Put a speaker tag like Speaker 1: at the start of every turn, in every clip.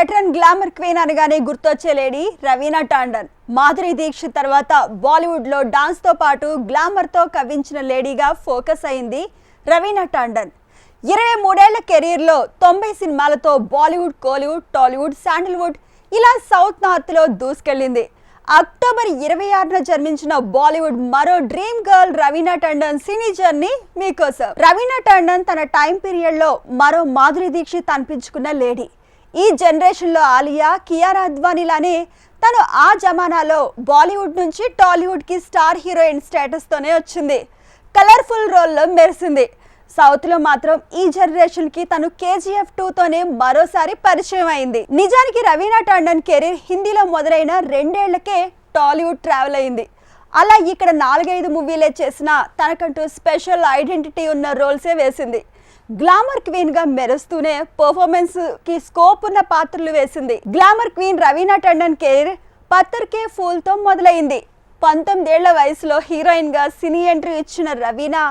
Speaker 1: Veteran glamour queen అనగానే గుర్తొచ్చే lady Raveena Tandon. Madhuri Dixit తర్వాత బాలీవుడ్లో డాన్స్తో పాటు గ్లామర్తో కవించిన కవ్వించిన లేడీగా ఫోకస్ అయింది రవీనా టాండన్. ఇరవై మూడేళ్ళ కెరీర్లో తొంభై సినిమాలతో బాలీవుడ్ కోలీవుడ్ టాలీవుడ్ శాండల్వుడ్ ఇలా సౌత్ నార్త్లో దూసుకెళ్ళింది. అక్టోబర్ ఇరవై ఆరున జన్మించిన బాలీవుడ్ మరో dream girl Raveena Tandon cine journey మీకోసం. రవీనా టండన్ తన టైం పీరియడ్లో మరో మాధురి దీక్షిత్ అనిపించుకున్న లేడీ. ఈ జనరేషన్లో ఆలియా కియారా అద్వానీలానే తను ఆ జమానాలో బాలీవుడ్ నుంచి టాలీవుడ్కి స్టార్ హీరోయిన్ స్టేటస్తోనే వచ్చింది. కలర్ఫుల్ రోల్లో మెరిసింది. సౌత్లో మాత్రం ఈ జనరేషన్కి తను కేజీఎఫ్ టూతోనే మరోసారి పరిచయం అయింది. నిజానికి రవీనా టాండన్ కెరీర్ హిందీలో మొదలైన రెండేళ్ళకే టాలీవుడ్ ట్రావెల్ అయింది. అలా ఇక్కడ నాలుగైదు మూవీలే చేసిన తనకంటూ స్పెషల్ ఐడెంటిటీ ఉన్న రోల్సే వేసింది. గ్లామర్ క్వీన్గా మెరుస్తూనే పర్ఫార్మెన్స్కి స్కోప్ ఉన్న పాత్రలు వేసింది. Glamour queen Raveena Tandon career Patthar Ke ఫూల్తో మొదలైంది. పంతొమ్మిదేళ్ళ వయసులో హీరోయిన్గా సినీ ఎంట్రీ ఇచ్చిన రవీనా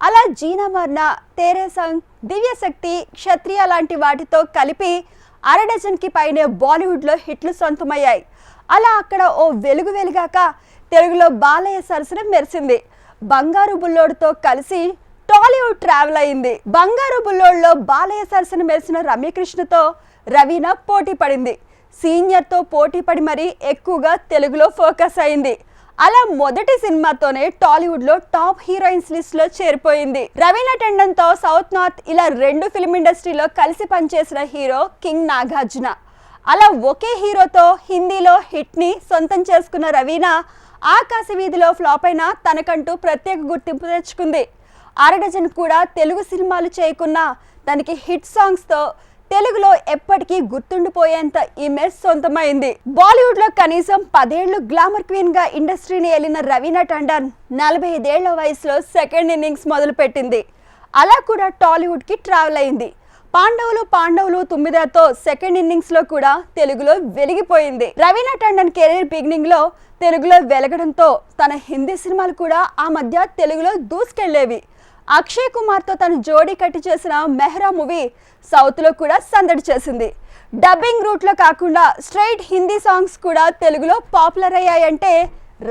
Speaker 1: అలా జీనా మర్నా తేరేసంగ్ దివ్యశక్తి క్షత్రియ లాంటి వాటితో కలిపి అర డజన్కి పైనే బాలీవుడ్లో హిట్లు సొంతమయ్యాయి. అలా అక్కడ ఓ వెలుగు వెలుగాక తెలుగులో బాలయ్య సరసన మెరిసింది. బంగారు బుల్లోడుతో కలిసి బాలీవుడ్ ట్రావెల్ అయింది. బంగారు బుల్లోడ్లో బాలయ్య సరసన మెరిసిన రమ్యకృష్ణతో రవీనా పోటీ పడింది. సీనియర్తో పోటీ పడి మరీ ఎక్కువగా తెలుగులో ఫోకస్ అయింది. అలా మొదటి సినిమాతోనే టాలీవుడ్లో టాప్ హీరోయిన్స్ లిస్ట్లో చేరిపోయింది. రవీనా టెండన్తో సౌత్ నార్త్ ఇలా రెండు ఫిల్మ్ ఇండస్ట్రీలో కలిసి పనిచేసిన హీరో కింగ్ నాగార్జున. అలా ఒకే హీరోతో హిందీలో హిట్ని సొంతం చేసుకున్న రవీనా ఆకాశ వీధిలో ఫ్లాప్ అయిన తనకంటూ ప్రత్యేక గుర్తింపు తెచ్చుకుంది. అరడజన్ కూడా తెలుగు సినిమాలు చేయకున్నా తనకి హిట్ సాంగ్స్తో తెలుగులో ఎప్పటికీ గుర్తుండిపోయేంత ఇమేజ్ సొంతమైంది. బాలీవుడ్లో కనీసం పదేళ్ళు గ్లామర్ క్వీన్గా ఇండస్ట్రీని ఏలిన రవీనా టండన్ నలభై ఐదేళ్ళ వయసులో సెకండ్ ఇన్నింగ్స్ మొదలుపెట్టింది. అలా కూడా టాలీవుడ్కి ట్రావెల్ అయింది. పాండవులు పాండవులు తుమ్మిదతో సెకండ్ ఇన్నింగ్స్లో కూడా తెలుగులో వెలిగిపోయింది. రవీనా టండన్ కెరీర్ బిగినింగ్లో తెలుగులో వెలగడంతో తన హిందీ సినిమాలు కూడా ఆ మధ్య తెలుగులో దూసుకెళ్ళేవి. అక్షయ్ కుమార్తో తను జోడీ కట్టి చేసిన మెహ్రా మూవీ సౌత్లో కూడా సందడి చేసింది. డబ్బింగ్ రూట్లో కాకుండా స్ట్రైట్ హిందీ సాంగ్స్ కూడా తెలుగులో పాపులర్ అయ్యాయంటే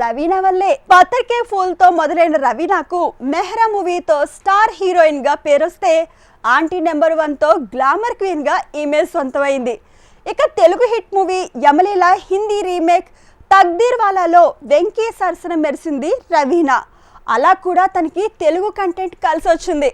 Speaker 1: రవీనా వల్లే. పతర్కే ఫూల్తో మొదలైన రవీనాకు మెహ్రా మూవీతో స్టార్ హీరోయిన్గా పేరొస్తే ఆంటీ నెంబర్ వన్తో గ్లామర్ క్వీన్గా ఇమేజ్ సొంతమైంది. ఇక Telugu hit movie Yamaleela Hindi remake Taqdeer వాలాలో Venky సరసన మెరిసింది రవీనా. అలా కూడా తనకి తెలుగు కంటెంట్ కలిసి వచ్చింది